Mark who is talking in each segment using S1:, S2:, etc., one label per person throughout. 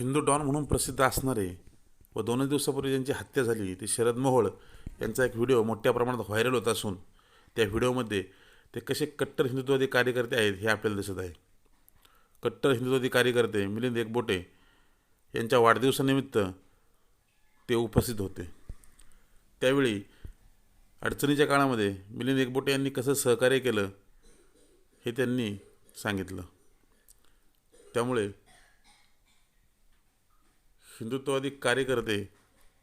S1: Hindu don म्हणून प्रसिद्ध असणारे व दोनच दिवसापूर्वी ज्यांची हत्या झाली ती शरद मोहोळ यांचा एक व्हिडिओ मोठ्या प्रमाणात व्हायरल होत असून त्या व्हिडिओमध्ये ते कसे कट्टर हिंदुत्ववादी कार्यकर्ते आहेत हे आपल्याला दिसत आहे. कट्टर हिंदुत्ववादी कार्यकर्ते मिलिंद एकबोटे यांच्या वाढदिवसानिमित्त ते उपस्थित होते. त्यावेळी अडचणीच्या काळामध्ये मिलिंद एकबोटे यांनी कसं सहकार्य केलं हे त्यांनी सांगितलं. त्यामुळे हिंदुत्ववादी कार्यकर्ते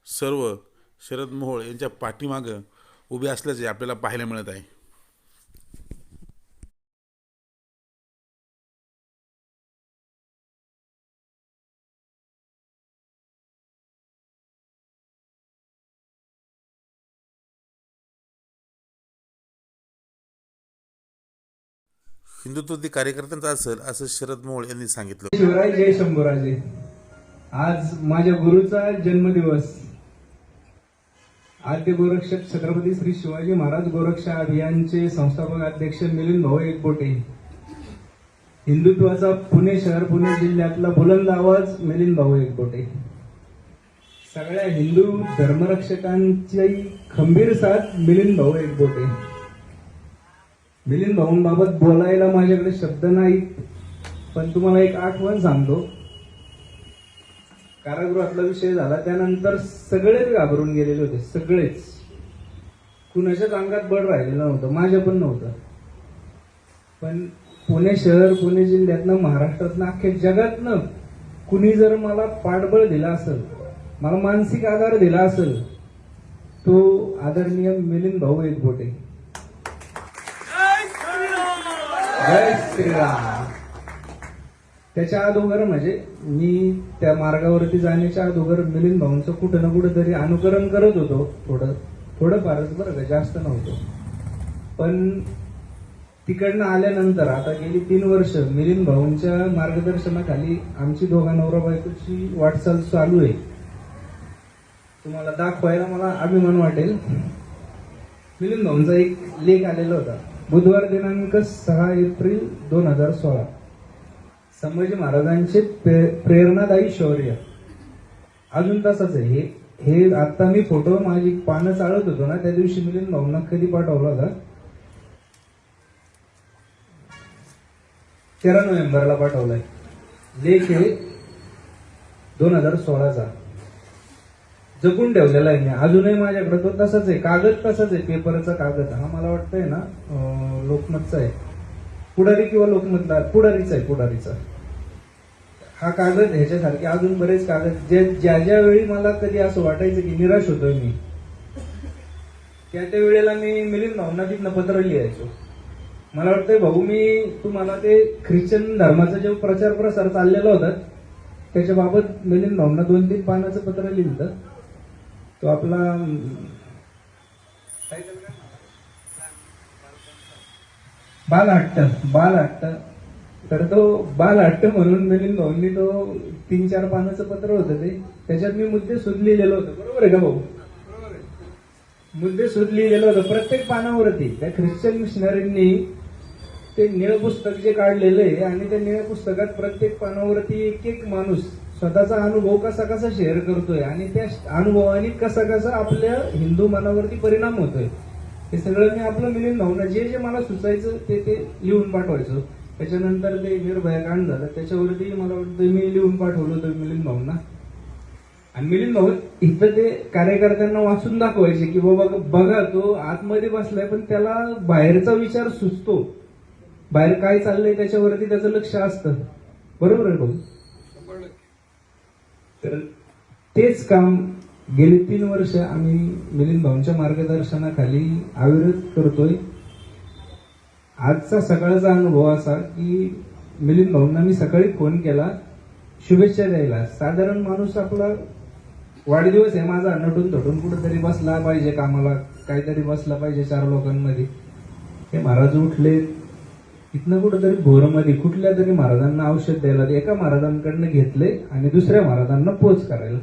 S1: सर्व शरद मोहोळ यांच्या पाठीमागं उभे असल्याचे आपल्याला पाहायला मिळत आहे. हिंदुत्ववादी कार्यकर्त्यांचा असेल असं शरद मोहोळ यांनी सांगितलं.
S2: शिवराय जय शंभूराजे. आज माझ्या गुरुचा जन्मदिवस. आद्य गोरक्षक छत्रपती श्री शिवाजी महाराज गोरक्षा अभियानचे संस्थापक अध्यक्ष मिलिंद भाऊ एकबोटे हिंदुत्वाचा पुणे शहर पुणे जिल्ह्यातला बुलंद आवाज मिलिंद भाऊ एकबोटे सगळ्या हिंदू धर्मरक्षकांची खंबीर साथ मिलिंद भाऊ एकबोटे मिलिंद भाऊंबाबत बोलायला माझ्याकडे शब्द नाहीत पण तुम्हाला एक आठवण सांगतो. कारागृहातला विषय झाला त्यानंतर सगळेच घाबरून गेलेले होते सगळेच. कुणाच्याच अंगात बळ राहिलेलं नव्हतं माझ्या पण नव्हतं. पण पुणे शहर पुणे जिल्ह्यातनं महाराष्ट्रातनं अख्ख्या जगातनं कुणी जर मला पाठबळ दिला असेल मला मानसिक आधार दिला असेल तो आदरणीय मिलिंद भाऊ एकबोटे. जय श्रीराम! त्याच्या अगोदर म्हणजे मी त्या मार्गावरती जाण्याच्या अगोदर मिलिंद भाऊंचं कुठं ना कुठं तरी अनुकरण करत होतो. थोडं थोडं फारच बरं का जास्त नव्हतं. पण तिकडनं आल्यानंतर आता गेली तीन वर्ष मिलिंद भाऊंच्या मार्गदर्शनाखाली आमची दोघा नवरा बायकोची वाटचाल चालू आहे. तुम्हाला दाखवायला मला अभिमान वाटेल. मिलिंद भाऊंचा एक लेख आलेला होता. बुधवार दिनांक सहा एप्रिल दोन हजार सोळा. संभाजी महाराजांचे प्रेरणादायी शौर्य. अजून तसंच आहे. हे हे आता मी फोटो माझी पानं चाळत होतो ना त्या दिवशी मिलिंद भाऊंना कधी पाठवला होता? तेरा नोव्हेंबरला पाठवलाय. लेख हे दोन हजार सोळाचा. जपून ठेवलेला आहे मी. अजूनही माझ्याकडे तो तसाच आहे. कागद तसाच आहे. पेपरचा कागद. हा मला वाटतंय ना लोकमतचा आहे. पुढारी किंवा लोकमतला पुढारीच आहे पुढारीचा. हा कागद ह्याच्यासारखे अजून बरेच कागद जे ज्या ज्या वेळी मला कधी असं वाटायचं की निराश होतोय मी त्या त्या वेळेला मी मिलिंद भावना पत्र लिहायचो मला वाटतंय भाऊ मी तुम्हाला ते ख्रिश्चन धर्माचा जो प्रचार प्रसार चाललेला होता त्याच्याबाबत मिलिंद भावना दोन तीन पानाचं पत्र लिहिलं तो आपला बालहट्ट बालहट्ट तर तो बालहट्ट म्हणून म्हणजे मिलिंद भाऊंनी तो तीन चार पानाचं पत्र होतं ते. त्याच्यात मी मुद्दे शोध लिहिलेलं होतं. बरोबर आहे का भाऊ? मुद्दे शोध लिहिलेलं होतं. प्रत्येक पानावरती त्या ख्रिश्चन मिशनरींनी ते निळ पुस्तक जे काढलेलं आहे आणि त्या निळ पुस्तकात प्रत्येक पानावरती एक एक माणूस स्वतःचा अनुभव कसा कसा शेअर करतोय आणि त्या अनुभवाने कसा कसा आपल्या हिंदू मनावरती परिणाम होतोय. हे सगळं मी आपलं मिलिंद भाऊना जे जे मला सुचायचं ते ते लिहून पाठवायचो. त्याच्यानंतर ते निर्भयाकांड झालं. त्याच्यावरती मला वाटतं मी लिहून पाठवलं होतं मिलिंद भाऊंना. आणि मिलिंद भाऊ इथं ते कार्यकर्त्यांना वाचून दाखवायचे की बाबा बघा तो आतमध्ये बसलाय पण त्याला बाहेरचा विचार सुचतो. बाहेर काय चाललंय त्याच्यावरती त्याचं लक्ष असतं. बरोबर आहे भाऊ? तर तेच काम गेली तीन वर्ष आम्ही मिलिंद भाऊंच्या मार्गदर्शनाखाली अविरत करतोय. आजचा सकाळचा अनुभव असा की मिलिंद भाऊंना मी सकाळी फोन केला शुभेच्छा द्यायला. साधारण माणूस आपला वाढदिवस आहे माझा नटून थटून कुठंतरी बसला पाहिजे कामाला काहीतरी बसला पाहिजे चार लोकांमध्ये. हे महाराज उठले. इथनं कुठंतरी भोरमध्ये कुठल्या तरी महाराजांना औषध द्यायला एका महाराजांकडनं घेतले आणि दुसऱ्या महाराजांना पोच करायला.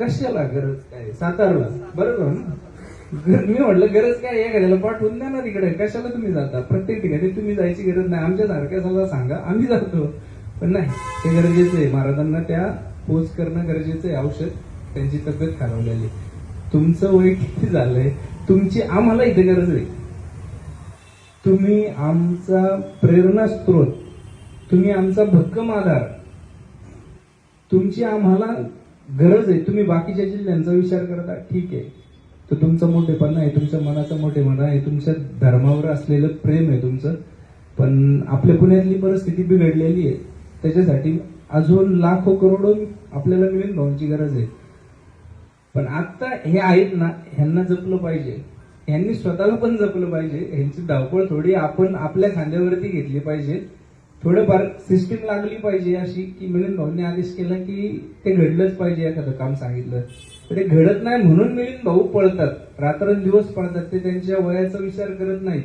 S2: कशाला गरज काय? सातारला. बरोबर ना? मी म्हटलं गरज काय? एखाद्याला पाठवून द्या ना तिकडे. कशाला तुम्ही जाता? प्रत्येक ठिकाणी तुम्ही जायची गरज नाही. आमच्या सारख्या सगळं सांगा. आम्ही जातो. पण नाही. ते गरजेचं आहे. महाराजांना त्या पोच करणं गरजेचं आहे. औषध त्यांची तब्येत खालवलेली तुमचं वय किती झालंय? तुमची आम्हाला इथे गरज आहे. तुम्ही आमचा प्रेरणा स्त्रोत तुम्ही आमचा भक्कम आधार. तुमची आम्हाला गरज आहे. तुम्ही बाकीच्या जिल्ह्यांचा विचार करता. ठीक आहे. तो तुमचं मोठेपणा आहे तुमच्या मनाचं मोठेपणा आहे तुमच्या धर्मावर असलेलं प्रेम आहे तुमचं. पण आपल्या पुण्यातली परिस्थिती बिघडलेली आहे. त्याच्यासाठी अजून लाखो करोडो आपल्याला मिळून भाऊंची गरज आहे. पण आत्ता हे आहेत ना ह्यांना जपलं पाहिजे. ह्यांनी स्वतःला पण जपलं पाहिजे. ह्यांची धावपळ थोडी आपण आपल्या खांद्यावरती घेतली पाहिजे. थोडंफार सिस्टीम लागली पाहिजे अशी की मिलिंद भाऊने आदेश केला की ते घडलंच पाहिजे एखादं काम सांगितलं. तर ते घडत नाही म्हणून मिलिंद भाऊ पळतात. रात्रंदिवस पळतात. ते त्यांच्या वयाचा विचार करत नाहीत.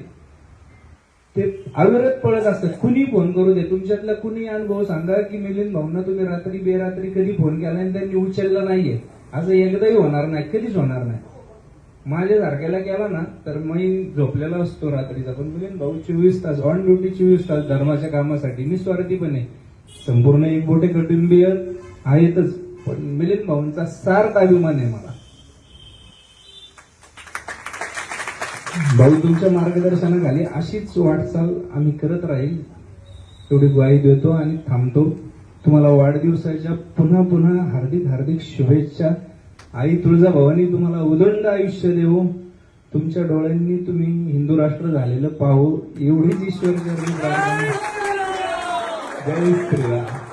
S2: ते अविरत पळत असतात. कुणी फोन करू दे? तुमच्यातला कुणी अनुभव सांगा की मिलिंद भाऊंना तुम्ही रात्री बेरात्री कधी फोन केला आणि त्यांनी उचलला नाहीये? असं एकदाही होणार नाही. कधीच होणार नाही. माझ्या सारख्याला केला ना तर मी झोपलेला असतो रात्रीचा. पण मिलिंद भाऊ चोवीस तास ऑन ड्युटी चोवीस तास धर्माच्या कामासाठी मी स्वार्थी पण आहे. संपूर्ण एक मोठे कुटुंबीय आहेतच पण मिलिंद भाऊंचा सार्थ अभिमान आहे मला. भाऊ तुमच्या मार्गदर्शनाखाली अशीच वाटचाल आम्ही करत राहील. तेवढी ग्वाही देतो आणि थांबतो. तुम्हाला वाढदिवसाच्या पुन्हा पुन्हा हार्दिक हार्दिक शुभेच्छा. आई तुळजाभवानी तुम्हाला उदंड आयुष्य देवो. तुमच्या डोळ्यांनी तुम्ही हिंदू राष्ट्र झालेलं पाहू. एवढीच ईश्वर जय श्रीराम.